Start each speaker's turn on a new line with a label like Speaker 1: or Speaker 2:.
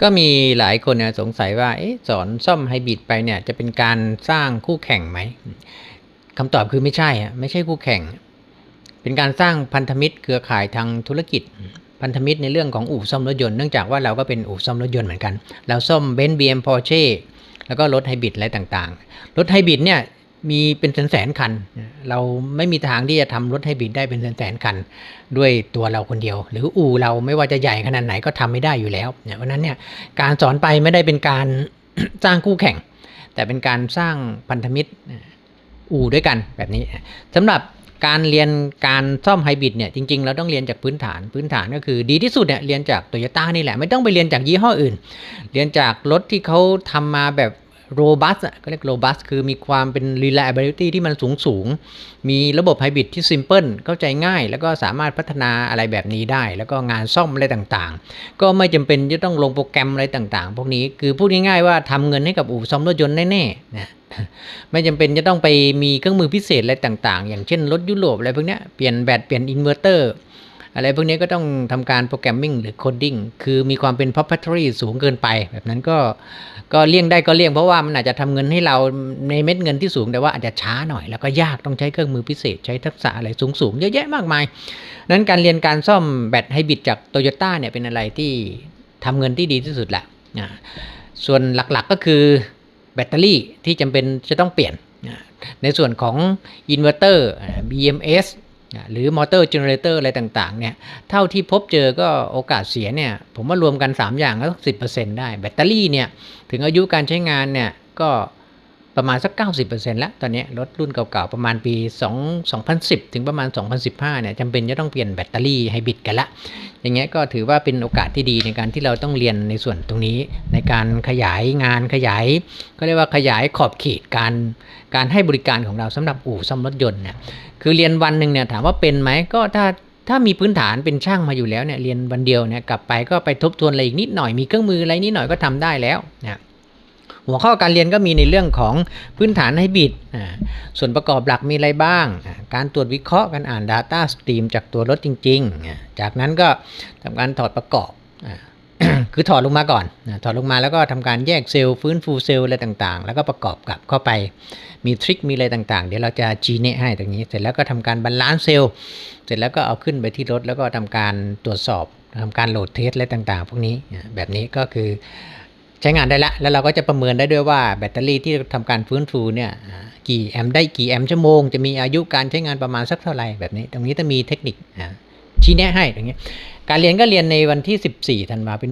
Speaker 1: ก็มีหลายคนนี่ยสงสัยว่าอสอนซ่อมไฮบริดไปเนี่ยจะเป็นการสร้างคู่แข่งไหมคำตอบคือไม่ใช่อะไม่ใช่คู่แข่ง เป็นการสร้างพันธมิตรเครือข่ายทางธุรกิจ พันธมิตรในเรื่องของอู่ซ่อมรถยนต์เนื่องจากว่าเราก็เป็นอู่ซ่อมรถยนต์เหมือนกัน เราซ่อมเบนซ์บีเอ็มพอร์เช่แล้วก็รถไฮบริดอะไรต่างๆ รถไฮบริดเนี่ย มีเป็นแสนๆคัน เราไม่มีทางที่จะทำรถไฮบริดได้เป็นแสนๆคัน ด้วยตัวเราคนเดียว หรืออู่เราไม่ว่าจะใหญ่ขนาดไหนก็ทำไม่ได้อยู่แล้วเนี่ยเพราะนั้นเนี่ยการสอนไปไม่ได้เป็นการสร้างคู่แข่ง แต่เป็นการสร้างพันธมิตรอู่ด้วยกันแบบนี้สำหรับการเรียนการซ่อมไฮบริดเนี่ยจริงๆเราต้องเรียนจากพื้นฐานพื้นฐานก็คือดีที่สุดเนี่ยเรียนจากโตโยต้านี่แหละไม่ต้องไปเรียนจากยี่ห้ออื่น เรียนจากรถที่เขาทำมาแบบ โรบัสอะก็เรียกโรบัสคือมีความเป็น reliability ที่มันสูงสูง มีระบบไฮบริดที่ simple เข้าใจง่าย แล้วก็สามารถพัฒนาอะไรแบบนี้ได้ แล้วก็งานซ่อมอะไรต่างๆ ก็ไม่จำเป็นจะต้องลงโปรแกรมอะไรต่างๆ พวกนี้คือพูดง่ายๆว่าทำเงินให้กับอู่ซ่อมรถยนต์แน่ๆนะไม่จำเป็นจะต้องไปมีเครื่องมือพิเศษอะไรต่างๆ อย่างเช่นรถยุโรปอะไรพวกนี้เปลี่ยนแบตเปลี่ยนอินเวอร์เตอร์ อะไรพวกนี้ก็ต้องทำการโปรแกรมมิ่งหรือโคดดิ้งคือมีความเป็น proprietary สูงเกินไป แบบนั้นก็ก็เลี่ยงได้ก็เลี่ยงเพราะว่ามันอาจจะทำเงินให้เราในเม็ดเงินที่สูงแต่ว่าอาจจะช้าหน่อยแล้วก็ยากต้องใช้เครื่องมือพิเศษ ใช้ทักษะอะไรสูงๆเยอะแยะมากมายนั้นการเรียนการซ่อมแบตไฮบริดจากโตโยต้าเนี่ยเป็นอะไรที่ทำเงินที่ดีที่สุดแหละส่วนหลักๆก็คือแบตเตอรี่ที่จำเป็นจะต้องเปลี่ยน ในส่วนของอินเวอร์เตอร์ BMS หรือมอเตอร์เจเนเรเตอร์อะไรต่างๆเนี่ยเท่าที่พบเจอก็โอกาสเสียเนี่ยผมว่ารวมกัน 3 อย่างก็สิได้ แบตเตอรี่เนี่ยถึงอายุการใช้งานเนี่ยก็ ประมาณสัก 90%แล้วตอนนี้รถรุ่นเก่าๆ ประมาณปี 2 2010 ถึงประมาณ 2015 เนี่ยจำเป็นจะต้องเปลี่ยนแบตเตอรี่ไฮบริดกันละ อย่างเงี้ยก็ถือว่าเป็นโอกาสที่ดีในการที่เราต้องเรียนในส่วนตรงนี้ ในการขยายงานขยาย ก็เรียกว่าขยายขอบเขตการการให้บริการของเราสำหรับอู่ซ่อมรถยนต์เนี่ยคือเรียนวันหนึ่งเนี่ยถามว่าเป็นไหมก็ถ้าถ้ามีพื้นฐานเป็นช่างมาอยู่แล้วเนี่ยเรียนวันเดียวเนี่ยกลับไปก็ไปทบทวนอะไรอีกนิดหน่อยมีเครื่องมืออะไรนิดหน่อยก็ทำได้แล้วนะ หัวข้อการเรียนก็มีในเรื่องของพื้นฐานให้บิดส่วนประกอบหลักมีอะไรบ้าง การตรวจวิเคราะห์การอ่าน Data Stream จากตัวรถจริง ๆ จากนั้นก็ทำการถอดประกอบคือถอดลงมาก่อน ถอดลงมาแล้วก็ทำการแยกเซลล์ฟื้นฟูเซลล์อะไรต่างๆ แล้วก็ประกอบกลับเข้าไป มีทริค มีอะไรต่างๆ เดี๋ยวเราจะจีเนให้ตรงนี้ เสร็จแล้วก็ทำการบาลานซ์เซลล์ เสร็จแล้วก็เอาขึ้นไปที่รถ แล้วก็ทำการตรวจสอบทำการโหลดเทสอะไรต่างๆ พวกนี้ แบบนี้ก็คือ ใช้งานได้ละ แล้วเราก็จะประเมินได้ด้วยว่าแบตเตอรี่ที่ทำการฟื้นฟูเนี่ยกี่แอมป์ได้กี่แอมป์ชั่วโมง จะมีอายุการใช้งานประมาณสักเท่าไหร่แบบนี้ ตรงนี้จะมีเทคนิคชี้แนะให้ตรงนี้ การเรียนก็เรียนในวันที่ 14ธันวาเป็น